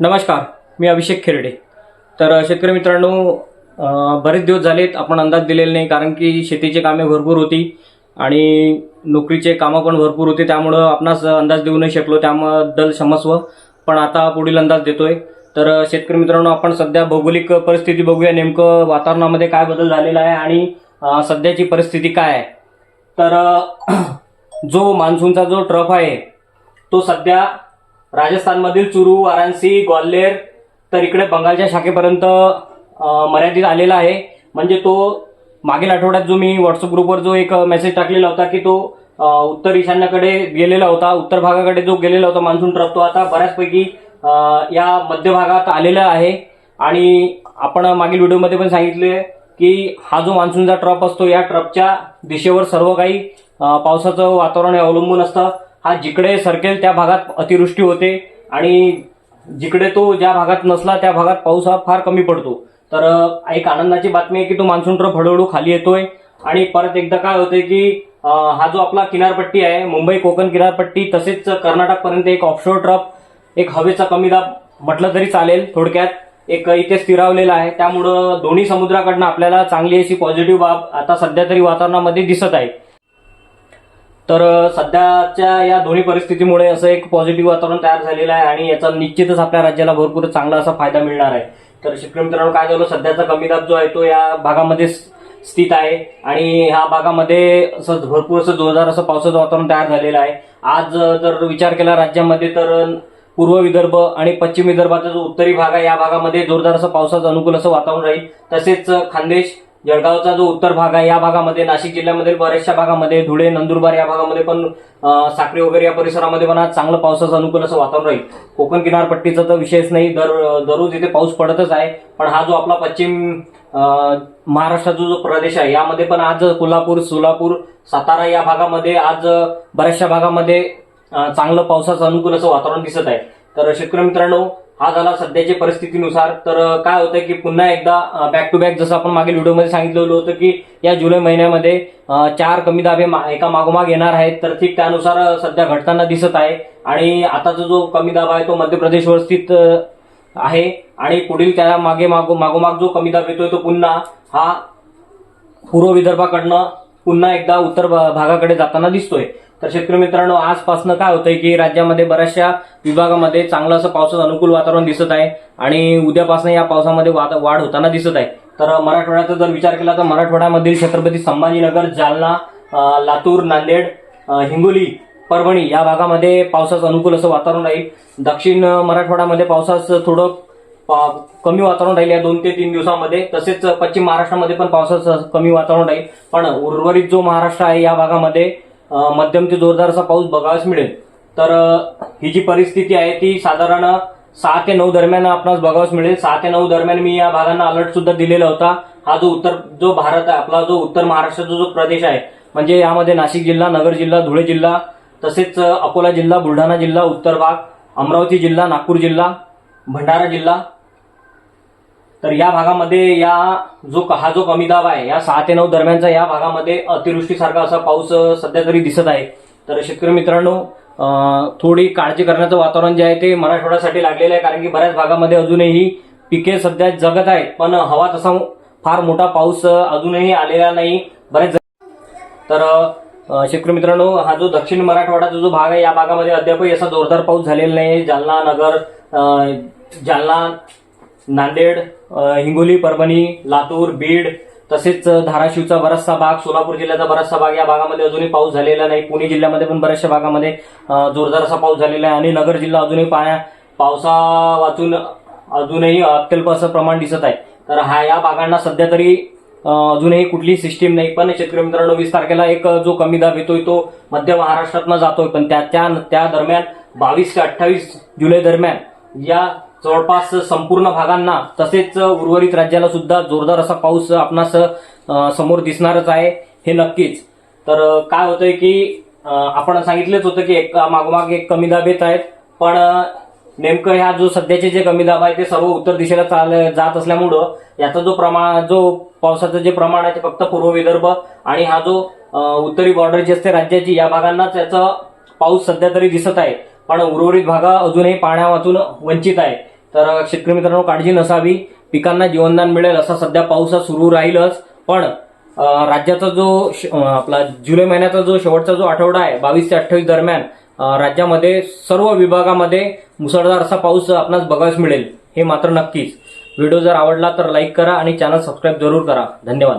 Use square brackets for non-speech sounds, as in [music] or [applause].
नमस्कार मी अभिषेक खेरडे. तर शेतकरी मित्रांनो बरेच दिवस झालेत आपण अंदाज दिलेले नाही कारण की शेतीची कामे भरपूर होती आणि नोकरीचे कामं पण भरपूर होते त्यामुळं आपणास अंदाज देऊ नाही शकलो त्याबद्दल क्षमस्व पण आता पुढील अंदाज देतोय. तर शेतकरी मित्रांनो आपण सध्या भौगोलिक परिस्थिती बघूया नेमकं वातावरणामध्ये काय बदल झालेला आहे आणि सध्याची परिस्थिती काय आहे. तर [clears throat] जो मान्सूनचा जो ट्रफ आहे तो सध्या राजस्थानमधील चुरू वाराणसी ग्वाल्हेर तर इकडे बंगालच्या शाखेपर्यंत मर्यादित आलेला आहे. म्हणजे तो मागील आठवड्यात जो मी व्हॉट्सअप ग्रुपवर जो एक मेसेज टाकलेला होता की तो उत्तर ईशान्याकडे गेलेला होता उत्तर भागाकडे जो गेलेला होता मान्सून ट्रफ तो आता बऱ्याचपैकी या मध्य भागात आलेला आहे. आणि आपण मागील व्हिडिओमध्ये पण सांगितले की हा जो मान्सूनचा ट्रफ असतो या ट्रफच्या दिशेवर सर्व काही पावसाचं वातावरण अवलंबून असतं. हा जिकडे सरकेल त्या भागात अतिवृष्टी होते आणि जिकडे तो ज्या भागात नसला त्या भागात पाऊस हा फार कमी पडतो. तर एक आनंदाची बातमी आहे की तो मान्सून ट्रफ हळूहळू खाली येतोय आणि परत एकदा काय होतंय की हा जो आपला किनारपट्टी आहे मुंबई कोकण किनारपट्टी तसेच कर्नाटकपर्यंत एक ऑफशोर ट्रफ एक हवेचा कमी दाब म्हटलं तरी चालेल थोडक्यात. एक इथे स्थिरावलेला आहे. त्यामुळं दोन्ही समुद्राकडनं आपल्याला चांगली अशी पॉझिटिव्ह बाब आता सध्या तरी वातावरणामध्ये दिसत आहे. तर सध्याच्या या दोन्ही परिस्थितीमुळे असं एक पॉझिटिव्ह वातावरण तयार झालेलं आहे आणि याचा निश्चितच आपल्या राज्याला भरपूर चांगला असा फायदा मिळणार आहे. तर शेतकरी मित्रांनो काय झालं? सध्याचा कमी दाब जो आहे तो या भागामध्ये स्थित आहे आणि ह्या भागामध्ये असं भरपूर असं जोरदार असं पावसाचं वातावरण तयार झालेलं आहे. आज जर विचार केला राज्यामध्ये तर पूर्व विदर्भ आणि पश्चिम विदर्भाचा जो उत्तरी भाग आहे या भागामध्ये जोरदार असं पावसाचं अनुकूल असं वातावरण राहील. तसेच खान्देश खानदेश जळगावचा जो उत्तर भाग आहे या भागामध्ये नाशिक जिल्ह्यामध्ये बऱ्याचशा भागामध्ये धुळे नंदुरबार या भागामध्ये पण साखरे वगैरे या परिसरामध्ये पण आज चांगलं पावसाचं अनुकूल असं वातावरण राहील. कोकण किनारपट्टीचा तर विषयच नाही दर दररोज इथे पाऊस पडतच आहे. पण हा जो आपला पश्चिम महाराष्ट्राचा जो प्रदेश आहे यामध्ये पण आज कोल्हापूर सोलापूर सातारा या भागामध्ये आज बऱ्याचशा भागामध्ये चांगलं पावसाचं अनुकूल असं वातावरण दिसत आहे. तर शेतकरी मित्रांनो हा झाला सध्याच्या परिस्थितीनुसार. तर काय होतं की पुन्हा एकदा बॅक टू बॅक जसं आपण मागील व्हिडिओमध्ये सांगितलेलं होतं की या जुलै महिन्यामध्ये चार कमी दाबे मा- एका मागोमाग येणार आहेत. तर ठीक त्यानुसार सध्या घडताना दिसत आहे. आणि आताचा जो कमी दाब आहे तो मध्य प्रदेशवर स्थित आहे. आणि पुढील त्या मागे मागो मागोमाग जो कमी दाब येतोय तो पुन्हा हा पूर्व विदर्भाकडनं पुन्हा एकदा उत्तर भागाकडे जाताना दिसतोय. तर शेतकरी मित्रांनो आजपासनं काय होतंय की राज्यामध्ये बऱ्याचशा विभागामध्ये चांगलं असं पावसाचं अनुकूल वातावरण दिसत आहे आणि उद्यापासून या पावसामध्ये वाढ होताना दिसत आहे. तर मराठवाड्याचा जर विचार केला तर मराठवाड्यामधील छत्रपती संभाजीनगर जालना लातूर नांदेड हिंगोली परभणी या भागामध्ये पावसाचं अनुकूल असं वातावरण राहील. दक्षिण मराठवाड्यामध्ये पावसाचं थोडं पा- कमी वातावरण राहील या दोन ते तीन दिवसामध्ये. तसेच पश्चिम महाराष्ट्रामध्ये पण पावसाचं कमी वातावरण राहील. पण उर्वरित जो महाराष्ट्र आहे या भागामध्ये मध्यम ते जोरदार असा पाऊस बघावास मिळेल. तर ही जी परिस्थिती आहे ती साधारण सहा ते नऊ दरम्यान आपणास बघावयास मिळेल. सहा ते नऊ दरम्यान मी या भागांना अलर्ट सुद्धा दिलेला होता. हा जो उत्तर जो भारत आहे आपला जो उत्तर महाराष्ट्राचा जो प्रदेश आहे म्हणजे यामध्ये नाशिक जिल्हा नगर जिल्हा धुळे जिल्हा तसेच अकोला जिल्हा बुलढाणा जिल्हा उत्तर भाग अमरावती जिल्हा नागपूर जिल्हा भंडारा जिल्हा तर या भागामध्ये या जो हा जो कमी दाब आहे या सहा ते नऊ दरम्यानचा या भागामध्ये अतिवृष्टीसारखा असा पाऊस सध्या तरी दिसत आहे. तर शेतकरी मित्रांनो थोडी काळजी करण्याचं वातावरण जे आहे ते मराठवाड्यासाठी लागलेलं आहे कारण की बऱ्याच भागामध्ये अजूनही पिके सध्या जगत आहेत. पण हवा तसा फार मोठा पाऊस अजूनही आलेला नाही. बरेच तर शेतकरी मित्रांनो हा जो दक्षिण मराठवाड्याचा जो भाग आहे या भागामध्ये अद्यापही असा जोरदार पाऊस झालेला नाही. जालना नगर जालना नांदेड हिंगोली परभणी लातूर बीड तसेच धाराशिवचा बराचसा भाग सोलापूर जिल्ह्याचा बराचसा भाग या भागामध्ये अजूनही पाऊस झालेला नाही. पुणे जिल्ह्यामध्ये पण बऱ्याचशा भागामध्ये जोरदार असा पाऊस झालेला आहे आणि नगर जिल्हा अजूनही पाण्या पावसा वाचून अजूनही अत्यल्प असं प्रमाण दिसत आहे. तर हा या भागांना सध्या तरी अजूनही कुठली सिस्टीम नाही. पण शेतकरी मित्रांनो वीस तारखेला एक जो कमी दाब येतोय तो मध्य महाराष्ट्रातनं जातोय. पण त्या त्या त्या दरम्यान बावीस ते अठ्ठावीस जुलै दरम्यान या जवळपास संपूर्ण भागांना तसेच उर्वरित राज्याला सुद्धा जोरदार असा पाऊस आपणास समोर दिसणारच आहे हे नक्कीच. तर काय होतंय की आपण सांगितलंच होतं की एक मागोमाग एक कमी दाब येत आहेत पण नेमकं ह्या जो सध्याचे जे कमी दाब आहे ते सर्व उत्तर दिशेला चाल जात असल्यामुळं याचा जो प्रमाण जो पावसाचं जे प्रमाण आहे ते फक्त पूर्व विदर्भ आणि हा जो उत्तरी बॉर्डर जी असते राज्याची या भागांनाच याचा पाऊस सध्या तरी दिसत आहे. पण उर्वरित भाग अजूनही पाण्यावाचून वंचित आहे तर शेतकरी मित्रांनो काळजी नसावी. पिकांना जीवनदान मिळेल असा सध्या पाऊस सुरू राहीलच. पण राज्याचा जो श- आपला जुलै महिन्याचा जो शेवटचा जो आठवडा आहे बावीस ते अठ्ठावीस दरम्यान राज्यामध्ये सर्व विभागामध्ये मुसळधार असा पाऊस आपणास बघायला मिळेल हे मात्र नक्कीच. व्हिडिओ जर आवडला तर लाईक करा आणि चॅनल सबस्क्राईब जरूर करा. धन्यवाद.